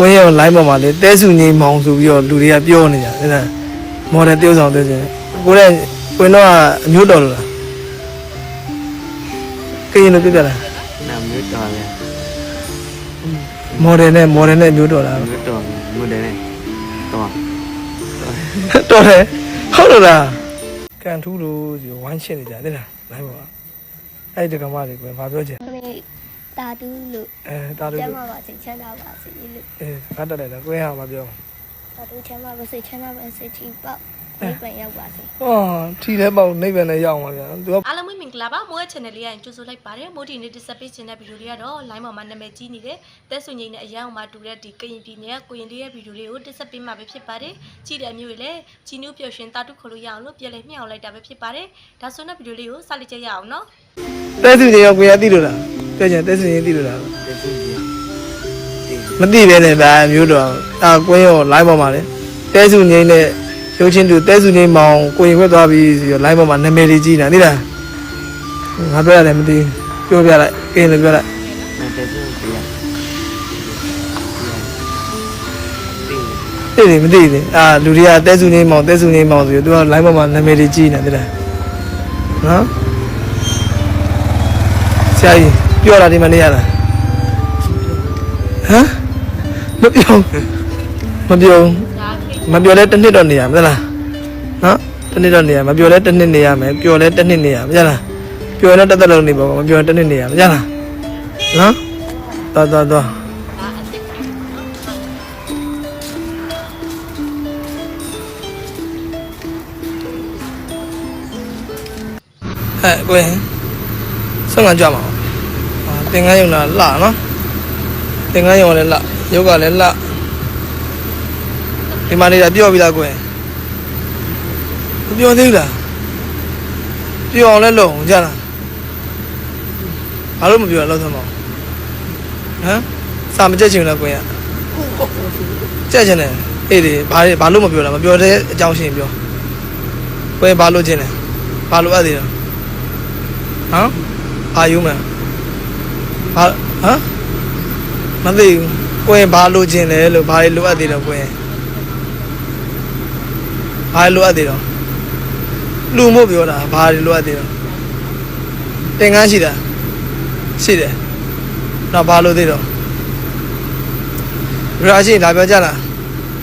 ကိုင်းရော line ပေါ်မှာလေတဲစုငိမ့်မောင်ဆိုပြီးတော့လူတွေကပြောနေကြတယ်အဲ့ဒါမော်ဒယ်တယောက်ဆောင်တဲ့ချင်းကိုလည်းကိုင်းတော့အမျိုးတော်လို့လားကရင်လိုပြပြလားနာမျိုးတော်လဲမော်ဒယ်နဲ့မော်ဒယ်နဲ့အမျိုးတော်လားမျိုးတော်မျိုးတယ်နဲ့တော့တော်တယ်ဟုတ်လို့လားကန်ထူးလို့ဒီဝိုင်းရှင်းနေကြတယ်လား line ပေါ်မှာအဲ့ဒီကမလေးကိုဘာပြောချင်ခမေ တာတူးလို့အဲတာတို့ကျလို့မ်းပါပါစေချမ်းသာပါစေလို့အဲကားတက်တယ်လားကိုင်းဟာမပြောတာတူးချမ်းသာပါစေချမ်းသာပါစေချီပေါက်နိဗ္ဗာန်ရောက်ပါစေ ဟောထီလဲပေါက်နိဗ္ဗာန်နဲ့ရောက်မှာဗျာသူက အားလုံးပဲမင်္ဂလာပါမိုးရဲ့ channel လေးရရင်ကြိုဆိုလိုက်ပါတယ်မိုးဒီနေ့တစ်ဆက်ပေးခြင်းတဲ့ဗီဒီယိုလေးကတော့ line ပေါ်မှာနာမည်ကြီးနေတဲ့တက်ဆွညိနဲ့အရန်အောင်မှာတူတဲ့ဒီကရင်ပြည်နယ်ကကိုရင်လေးရဲ့ဗီဒီယိုလေးကိုတစ်ဆက်ပေးမှာပဲဖြစ်ပါတယ်ကြည့်တဲ့အမျိုးတွေလည်းជីနူးပျော်ရွှင်တာတုခေါ်လို့ရအောင်လို့ပြန်လဲမျှအောင်လိုက်တာပဲဖြစ်ပါတယ်ဒါဆိုတော့ဗီဒီယိုလေးကိုစလိုက်ကြရအောင်နော် တဲစုချင်းရောက်ကိုရသိလို့လား ပြောချင်တဲစုချင်းသိလို့လားတက်စီကြီးမသိပဲနဲ့ဗျာမျိုးတော့အာကိုင်းရော line ပေါ်မှာလေတဲစုငိမ့်နဲ့ရုပ်ချင်းတူတဲစုငိမ့်မောင်ကိုရင်ခွက်သွားပြီးဆိုတော့ line ပေါ်မှာနာမည်လေးကြီးနေတာသိလားငါပြောရတယ်မသိဘူးပြောပြလိုက်ကင်းလို့ပြောလိုက်နာတက်စီကြီးတင်းသိတယ်မသိဘူးအာလူတွေကတဲစုငိမ့်မောင်တဲစုငိမ့်မောင်ဆိုတော့သူက line ပေါ်မှာနာမည်လေးကြီးနေတာသိလားနော်ဆရာကြီး ပြောတာဒီမနေရလားဟမ်မပြောမပြောမပြောလဲတစ်နှစ်တော့နေရမလားနော်တစ်နှစ်တော့နေရမပြောလဲတစ်နှစ်နေရမယ်ပြောလဲတစ်နှစ်နေရမလားပြောရင်တော့တစ်သက်လုံးနေပါမပြောရင်တစ်နှစ်နေရမလားနော်တော်တော်တော်ဟဲ့ကိုရင်ဆက်လာကြမှာ အာတင်ကန်းယုံလာလှနော်တင်ကန်းယုံလည်းလှရုပ်ကလည်းလှဒီမှာနေတာပြောပြီလားကိုယ်မပြောသေးဘူးလားပြောအောင်လဲလုံးကြလားဘာလို့မပြောလောက်သမောဟမ်စာမကြက်ချင်ဘူးလားကိုယ်ကကြက်ချင်တယ်အေးလေဘာဘာလို့မပြောလဲမပြောတဲ့အကြောင်းရှင်းပြောကိုယ်ဘာလို့ချင်လဲဘာလို့အပ်သေးလဲဟမ်အာယူမလား ဘာဟမ်မသိဘူးကိုယ်ဘာလို့ချင်လဲလို့ဘာလို့အပ်သေးလဲကိုယ်ဘာလိုအပ်သေးတော့လူမို့ပြောတာဘာလိုအပ်သေးတော့တင်ကန်းရှိတာရှိတယ်တော့ဘာလိုသေးတော့ရာရှိလာပြောကြလား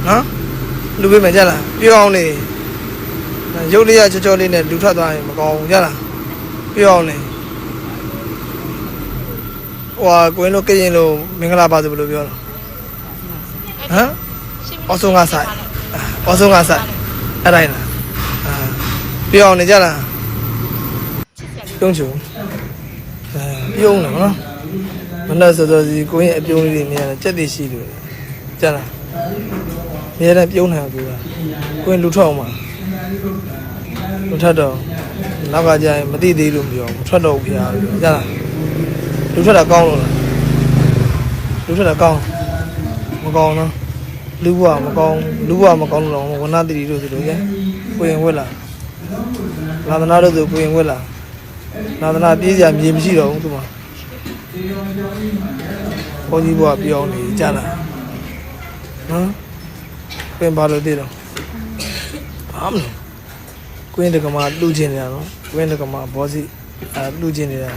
နော်လူပေးမယ်ကြလားပြောအောင်နေရုပ်လေးရချောချောလေးနဲ့လူထွက်သွားရင်မကောင်းဘူးကြလားပြောအောင်နေ ဟွာကိုင်းတို့ကရင်လို့မင်္ဂလာပါဆိုဘယ်လိုပြောတော့ဟမ်အော်ဆုံးကဆိုင်အော်ဆုံးကဆိုင်အဲ့တိုင်းလားအာပြောင်းနေကြလားပြုံးချုံအဲပြုံးတယ်နော်မနက်စောစောစီကိုရင်အပြုံးလေးတွေမြင်ရတယ်ကြက်တည်ရှိလို့ကြလားမြဲတယ်ပြုံးနေအောင်ပြောတာကိုရင်လူထွက်အောင်ပါလူထွက်တော့နောက်ကကြာရင်မသိသေးလို့မပြောဘူးထွက်တော့ဘူးခင်ဗျာကြလား လူထွက်တာကောင်းလို့လားလူထွက်တာကောင်းမကောင်းနော်လူဘဝမကောင်းလူဘဝမကောင်းလို့တော့ဝဏတိတို့ဆိုလို့ရကိုရင်ဝက်လာနာသနာတို့ဆိုကိုရင်ဝက်လာနာသနာပြေးစရာမြေမရှိတော့ဘူးသူမဘုန်းကြီးဘဝပြောင်းနေကြလားနော်ပင်ပါလို့တည်တော့ဘာမလဲကိုရင်တကမာလူချင်းနေတာနော်ကိုရင်တကမာဘောစီ အဲလူချင်းနေတာ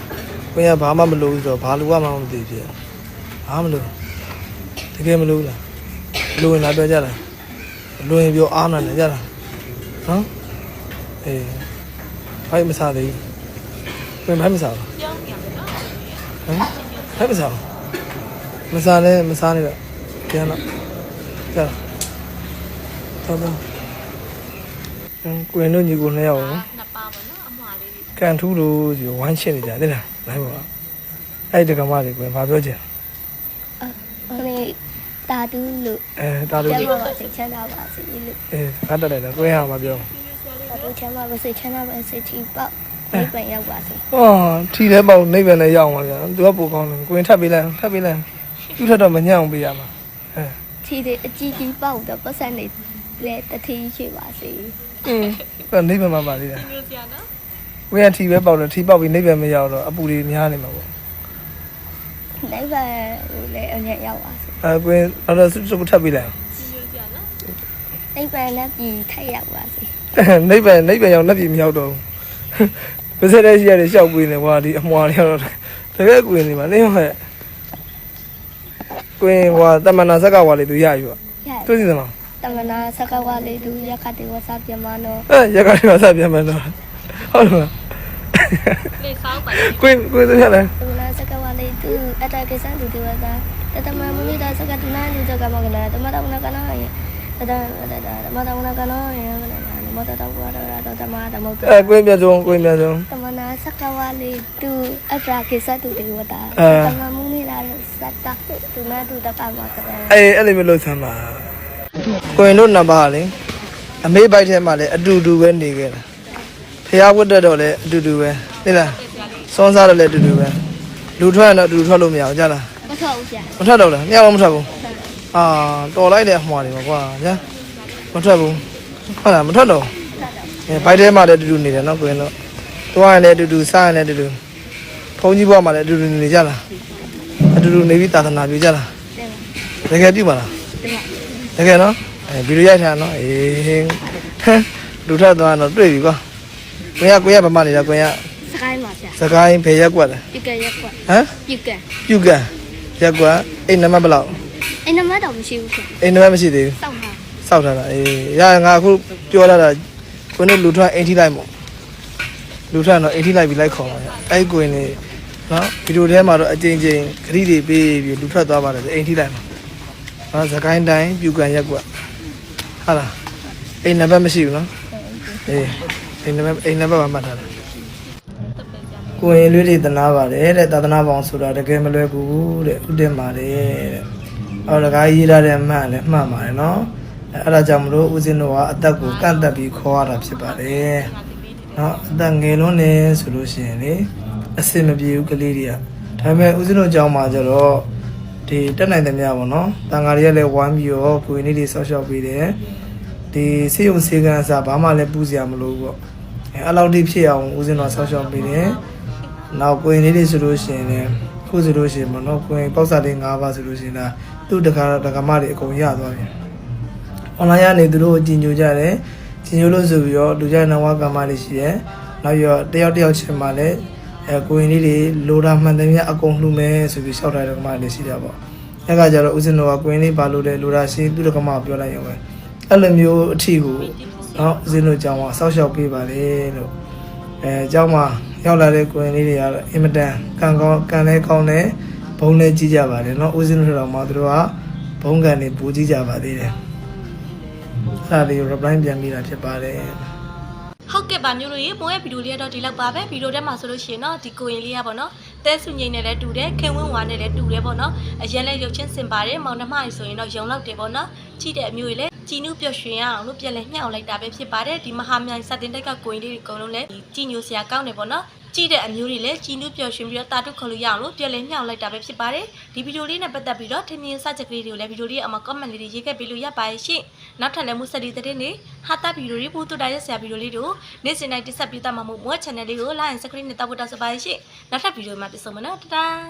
ကိုရင်ကဘာမှမလုပ်ဘူးဆိုတော့ဘာလူကမှမသိဖြစ်ဘာမလို့တကယ်မလို့လားလူဝင်လာပြောကြလားလူဝင်ပြောအားနာနေကြလားနော်အေးဘိုက်မစားသေးဘူးဘယ်ဘိုက်မစားဘူးပြောင်းပြန်နော်ဟမ်ဘိုက်မစားဘူးမစားလဲမစားနေတော့ပြန်တော့ကြာတော့တော့ကိုယ်တို့ညီကိုနှစ်ယောက်နော်နှစ်ပါပါနော်အမွာလေးလေး ကန်ထူးလို့ဒီဝိုင်းရှင်းနေကြတယ်လားနိုင်ပါအဲ့ဒီကမလေးကိုဘာပြောချင်ခမေတာတူးလို့အဲတာလို့ကျမ်းပါပါစေချမ်းသာပါစေလို့အဲကားတက်တယ်လားကိုယ်ဟာမပြောတာတူးချမ်းသာပါစေချမ်းသာပါစေချီပေါက်နိဗ္ဗာန်ရောက်ပါစေဟောထီလဲပေါက်နိဗ္ဗာန်နဲ့ရောက်မှာဗျာသူကပိုကောင်းတယ်ကိုရင်ထပ်ပေးလိုက်ထပ်ပေးလိုက်သူထပ်တော့မညံ့အောင်ပေးရမှာအဲချီတဲ့အကြီးကြီးပေါက်တော့ပတ်စံနေလဲတထီးရှိပါစေအင်းအဲ့နိဗ္ဗာန်မှာပါသေးတယ်မျိုးစရာနော် ကိုရင်ထီပဲပေါက်တယ်ထီပေါက်ပြီးနိဗ္ဗာန်မရောက်တော့အပူတွေများနေမှာပေါ့နိဗ္ဗာန်ကိုလည်းအမြတ်ရောက်ပါစေအဲကိုရင်နောက်တော့စုထပ်ပြီးလိုက်နိဗ္ဗာန်နဲ့ပြည်ထိုက်ရောက်ပါစေနိဗ္ဗာန်နိဗ္ဗာန်ရောက်လက်ပြမရောက်တော့ဘူးပါစတဲ့ရှိရတယ်ရှောက်ပြီးနေကွာဒီအမွာတွေကတော့တကယ်ကိုရင်နေမှာနေဟဲ့ကိုရင်ဟွာတမနာဇက်ကဟွာလေသူရယူပါရတွေ့စီသလားတမနာစကဝါလေးသူရခတ်တေဝစာပြမနောအဲရက်ကလေးပါစပြန်မှန်းတော့ ဟုတ်လားလေဆောက်ပါကိုရင်ကိုရင်သူရလဲတမနာစကဝါလေးသူအတကေဆန်သူတေဝစာတတမမူမိတာစကတနာသူကမကနာတမတော်နာကနာယတတတမတော်နာကနာယမတတော်ဘောရတော်တမတမုတ်အဲကိုရင်ပြစုံကိုရင်ပြစုံတမနာစကဝါလေးသူအတကေဆန်သူတေဝတာတမမူမိတာစတသူနာသူတကမကနာအေးအဲ့လိုမျိုးလှုပ်ဆမ်းပါကိုရင်တို့နံပါတ်လေအမေးဘိုက်ထဲမှာလည်းအတူတူပဲနေခဲ့တာ ဖះဝတ်တက်တော့လည်းအတူတူပဲသိလားစောစားတော့လည်းအတူတူပဲလူထွက်ရင်တော့အတူတူထွက်လို့မရအောင်ကြားလားမထောက်ဘူးကြာမထွက်တော့လားမရတော့မထွက်ဘူးအာတော်လိုက်တဲ့အမှားတွေပါကွာညာမထွက်ဘူးဟုတ်လားမထွက်တော့အဲဘိုက်ထဲမှာလည်းအတူတူနေတယ်နော်ကိုရင်တို့သွားရင်လည်းအတူတူစားရင်လည်းအတူတူဘုန်းကြီးဘွားမှာလည်းအတူတူနေကြလားအတူတူနေပြီးသာသနာပြုကြလားတယ်တကယ်ပြုပါလားတယ်တကယ်နော်အဲဗီဒီယိုရိုက်ထားနော်အေးဟင်းလူထပ်သွားတော့တွေ့ပြီကွာ ကိုရကိုရဗမာနေတာကိုရစကိုင်းပါဗျာစကိုင်းဖေရက်ကွက်တယ်ပြုတ်ကရက်ကွက်ဟမ်ပြုတ်ကပြုတ်ကန်ရက်ကွက်အိမ်နံပါတ်ဘယ်လောက်အဲ့နမတော့မရှိဘူးရှင်အိမ်နံပါတ်မရှိသေးဘူးစောက်ပါစောက်ထားတာအေးရငါအခုပြောလာတာကိုနေလူထွက်အိမ်ထိလိုက်မို့လူထွက်တော့အိမ်ထိလိုက်ပြီးလိုက်ခေါ်ပါရအဲ့ကိုနေနော်ဗီဒီယိုထဲမှာတော့အကြိမ်ကြိမ်ခရီးတွေပေးပြီးလူထွက်သွားပါတယ်အိမ်ထိလိုက်မှာနော်စကိုင်းတိုင်းပြုတ်ကန်ရက်ကွက်ဟာလားအိမ်နံပါတ်မရှိဘူးနော်အေး အိမ်နံပါတ်အိမ်နံပါတ်ပါမှတ်ထားတယ်ကိုရင်လွေးတွေတနာပါတယ်တဲ့သာသနာပေါင်းဆိုတာတကယ်မလွယ်ဘူးတဲ့ဥတင်ပါတယ်တဲ့အော်တကားရေးထားတဲ့အမှန်လည်းမှန်ပါတယ်နော်အဲအဲ့ဒါကြောင့်မလို့ဦးဇင်းတို့ကအသက်ကိုကန့်သက်ပြီးခေါ်ရတာဖြစ်ပါတယ်နော်အသက်ငယ်လွန်းနေဆိုလို့ရှိရင်လေအစင်မပြေဘူးကလေးတွေကဒါပေမဲ့ဦးဇင်းတို့အကြောင်းမှာကျတော့ဒီတက်နိုင်တဲ့များပေါ့နော်တန်ဃာတွေကလည်းဝမ်းပြီးတော့ကိုရင်လေးတွေဆောက်ရှောက်ပေးတယ် ဒီစေယုံစေကန်အစားဘာမှလည်းပူစရာမလိုဘူးပေါ့အဲအဲ့လောက်ထိဖြစ်အောင်ဦးစင်းတော်ဆောက်ရှောက်ပေးတယ်နောက်ကိုရင်လေးတွေဆိုလို့ရှိရင်လည်းခုဆိုလို့ရှိရင်မနော်ကိုရင်ပေါက်စာလေး၅ပါးဆိုလို့ရှိရင်ဒါသူ့တကာတကာမတွေအကုန်ရသွားပြီအွန်လိုင်းကနေသူတို့ကိုကြည်ညိုကြတယ်ကြည်ညိုလို့ဆိုပြီးတော့လူကြနဝကမ္မတွေရှိတယ်နောက်ပြီးတော့တယောက်တယောက်ချင်းမှလည်းအဲကိုရင်လေးတွေလိုတာမှန်တယ်များအကုန်လှူမယ်ဆိုပြီးရှောက်ထားတဲ့ကမ္မတွေရှိတာပေါ့အဲ့ကကြတော့ဦးစင်းတော်ကကိုရင်လေးပါလို့လဲလိုတာရှိသူ့တကမ္မကိုပြောလိုက်ရုံပဲ အဲ့လိုမျိုးအထီကိုနော်ဦးဇင်းတို့ကြောင်းမှာဆောက်ရှောက်ပေးပါလေလို့အဲကြောင်းမှာရောက်လာတဲ့ကိုရင်လေးတွေကတော့အင်မတန်ကံကောင်းကံလဲကောင်းတယ်ဘုံလဲကြီးကြပါတယ်နော်ဦးဇင်းတို့တော်မှာသူတို့ကဘုံကံတွေပူကြီးကြပါသေးတယ်အဲ့ဒါတွေကို reply ပြန်မိတာဖြစ်ပါတယ်ဟုတ်ကဲ့ပါမျိုးလို့ရေမိုးရဲ့ဗီဒီယိုလေးကတော့ဒီလောက်ပါပဲဗီဒီယိုထဲမှာဆိုလို့ရှိရင်တော့ဒီကိုရင်လေးကပေါ့နော်တဲဆူငိမ့်နဲ့လည်းတူတယ်ခင်ဝင်းဝါနဲ့လည်းတူတယ်ပေါ့နော်အရင်လဲရုပ်ချင်းစင်ပါတယ်မောင်နှမကြီးဆိုရင်တော့ယုံလောက်တယ်ပေါ့နော်ချိတဲ့အမျိုးကြီးလည်း ကြည်နုပျော်ရွှင်ရအောင်လို့ပြန်လဲညှောက်လိုက်တာပဲဖြစ်ပါတယ်ဒီမဟာမြိုင်စတင်တိုက်ကကိုရင်လေးတွေအကုန်လုံးလည်းကြည်ညိုစရာကောင်းတယ်ပေါ့နော်ကြည့်တဲ့အမျိုးတွေလည်းကြည်နုပျော်ရွှင်ပြီးတော့တာတုခေါ်လို့ရအောင်လို့ပြန်လဲညှောက်လိုက်တာပဲဖြစ်ပါတယ်ဒီဗီဒီယိုလေးနဲ့ပတ်သက်ပြီးတော့ထင်မြင်စချက်ကလေးတွေကိုလည်းဗီဒီယိုလေးအမှာ comment လေးတွေရေးခဲ့ပေးလို့ရပါရဲ့ရှင့်နောက်ထပ်လည်းမူဆက်ဒီတဲ့နေဟာတာဗီဒီယိုတွေပို့တူတာရက်ဆရာဗီဒီယိုလေးတွေကိုနေ့စဉ်တိုင်းတက်ဆက်ပြသမှာမို့မွေး channel လေးကို like and subscribe နဲ့တောက်ဖို့တောက်စပါရဲ့ရှင့်နောက်ထပ်ဗီဒီယိုမှာပြန်ဆုံမယ်နော်တတား